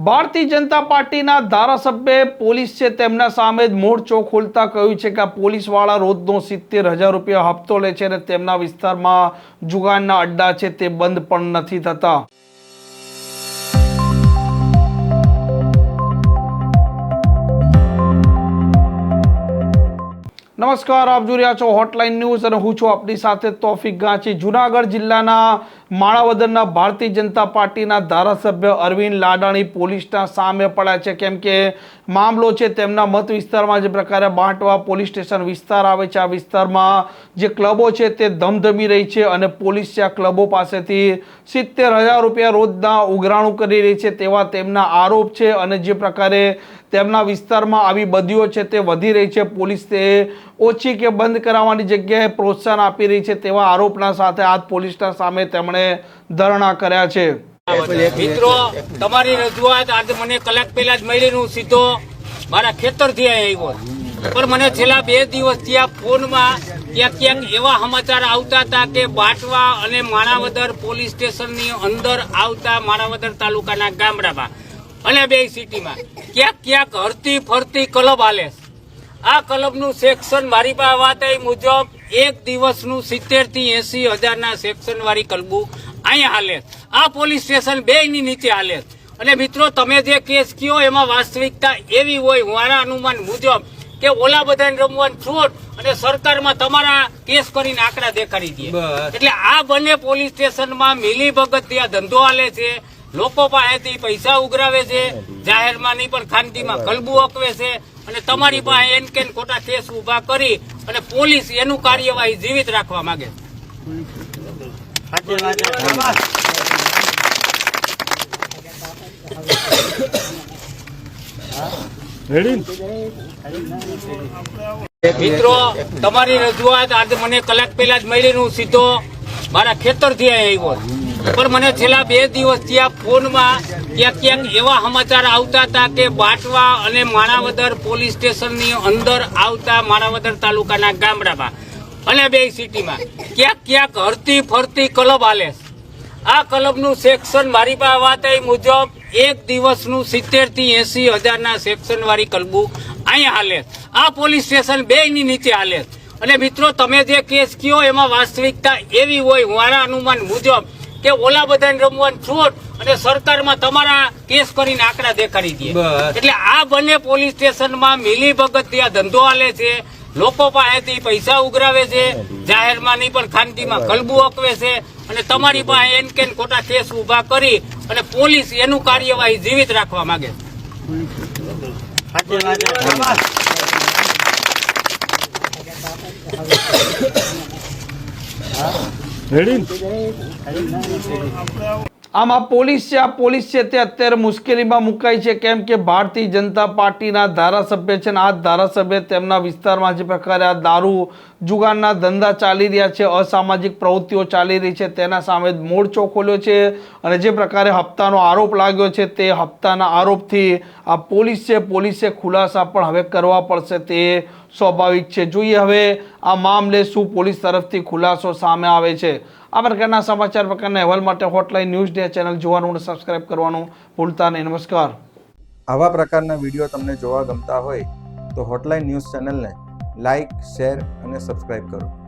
ભારતીય જનતા પાર્ટીના ધારાસભ્ય પોલીસ છે તેમના સામે જ મોરચો ખોલતા કહ્યું છે કે આ પોલીસવાળા રોજનો સિત્તેર હજાર રૂપિયા હપ્તો લે છે અને તેમના વિસ્તારમાં જુગારના અડ્ડા છે તે બંધ પણ નથી થતા. નમસ્કાર, આપ જોઈ રહ્યા છો હોટલાઇન ન્યૂઝ અને હું છું આપની સાથે તોફિક ગાંચી. જુનાગઢ જિલ્લાના માણાવદરના ભારતીય જનતા પાર્ટીના ધારાસભ્ય અરવિંદ લાડાણી પોલીસના સામે પડ્યા છે. કેમ કે મામલો છે તેમના મત વિસ્તારમાં, જે પ્રકારે બાંટવા પોલીસ સ્ટેશન વિસ્તાર આવે છે. આ વિસ્તારમાં જે ક્લબો છે તે ધમધમી રહી છે અને પોલીસ આ ક્લબો પાસેથી સિત્તેર હજાર રૂપિયા રોજના ઉઘરાણું કરી રહી છે. તેવા તેમના આરોપ છે અને જે પ્રકારે તેમના વિસ્તારમાં આવી બદીઓ છે તે વધી રહી છે. પોલીસ તે ઓછી કે બંધ કરાવવાની જગ્યાએ પ્રોત્સાહન આપી રહી છે તેવા આરોપના સાથે આજ પોલીસના સામે તેમણે ધરણા કર્યા છે. મિત્રો, તમારી રજૂઆત આજે મને કલાક પહેલા જ મળી હું સીધો મારા ખેતરથી આવ્યો. પણ મને છેલ્લા બે દિવસ ત્યાં ફોનમાં ક્યાંક ક્યાંક એવા સમાચાર આવતા હતા કે બાટવા અને માણાવદર પોલીસ સ્ટેશનની અંદર આવતા માણાવદર તાલુકાના ગામડામાં અને બે સિટીમાં. ક્યાંક ક્યાંક હરતી ફરતી ક્લબ હાલે. આ ક્લબનું સેક્શન મારી પાસે વાત મુજબ એક દિવસનું સિત્તેરથી એસી હજારના સેક્શન વાળી ક્લબો અહીંયા હાલે આ પોલીસ સ્ટેશન બેની નીચે હાલે અને મિત્રો તમે જે કેસ કયો એમાં વાસ્તવિકતા એવી હોય મારા અનુમાન મુજબ કે ઓલા બધાને રમવાનું છોડ અને સરકારમાં તમારા કેસ કરીને આંકડા દેખાડી દે. એટલે આ બંને પોલીસ સ્ટેશનમાં મિલી ભગત ત્યાં ધંધો હાલે છે. લોકો પાસેથી પૈસા ઉઘરાવે છે, જાહેરમાં નહીં, પણ ખાનગીમાં કલબુ અકવે છે અને તમારી પાસે એન કેન ખોટા કેસ ઊભા કરી અને પોલીસ એનું કાર્યવાહી જીવિત રાખવા માંગે મિત્રો, તમારી રજૂઆત આજે મને કલાક પહેલા જ મળી હું સીધો મારા ખેતરથી અહીં આવ્યો પણ મને છેલ્લા બે દિવસ ત્યાં ફોનમાં ક્યાંક ક્યાંક એવા સમાચાર આવતા હતા કે બાટવા અને માણાવદર પોલીસ સ્ટેશનની અંદર આવતા માણાવદર તાલુકાના ગામડામાં અને બે સિટીમાં ક્યાંક ક્યાંક હરતી ફરતી ક્લબ હાલે આ ક્લબનું સેક્શન મારી પાસે વાત આવી મુજબ એક દિવસનું સિત્તેરથી એંસી હજારના સેક્શનવાળી કલબું અહીંયા હાલે આ પોલીસ સ્ટેશન બે નીચે હાલે અને મિત્રો, તમે જે કેસ કયો એમાં વાસ્તવિકતા એવી હોય મારા અનુમાન મુજબ કે ઓલા બધાને રમવાની છોડ અને સરકારમાં તમારા કેસ કરીને આંકડા દેખાડી દે. એટલે આ બંને પોલીસ સ્ટેશનમાં મિલી ભગત ત્યાં ધંધો હાલે છે લોકો પાસેથી પૈસા ઉઘરાવે છે જાહેરમાં નહીં પણ ખાનગીમાં કલબુ અકવે છે અને તમારી પાસે એન કેન ખોટા કેસ ઊભા કરી અને પોલીસ એનું કાર્યવાહી જીવિત રાખવા માંગે છે. આમ આ પોલીસ છે, આ પોલીસ છે તે અત્યારે મુશ્કેલીમાં મુકાઈ છે. કેમ કે ભારતીય જનતા પાર્ટીના ધારાસભ્ય છે ને આ ધારાસભ્ય તેમના વિસ્તારમાં જે પ્રકારે આ દારૂ જુગારના ધંધા ચાલી રહ્યા છે, અસામાજિક પ્રવૃત્તિઓ ચાલી રહી છે, તેના સામે મોરચો ખોલ્યો છે અને જે પ્રકારે હપ્તાનો આરોપ લાગ્યો છે તે હપ્તાના આરોપથી આ પોલીસ છે, પોલીસે ખુલાસા પણ હવે કરવા પડશે તે સ્વાભાવિક છે. જોઈએ હવે આ મામલે શું પોલીસ તરફથી ખુલાસો સામે આવે છે. આ પ્રકારના સમાચાર પ્રકારના અહેવાલ માટે હોટલાઇન ન્યૂઝ ડે ચેનલ જોવાનું અને સબસ્ક્રાઇબ કરવાનું ભૂલતા નહીં. નમસ્કાર. આવા પ્રકારના વીડિયો તમને જોવા ગમતા હોય તો હોટલાઇન ન્યૂઝ ચેનલને લાઇક શેર અને સબસ્ક્રાઇબ કરો.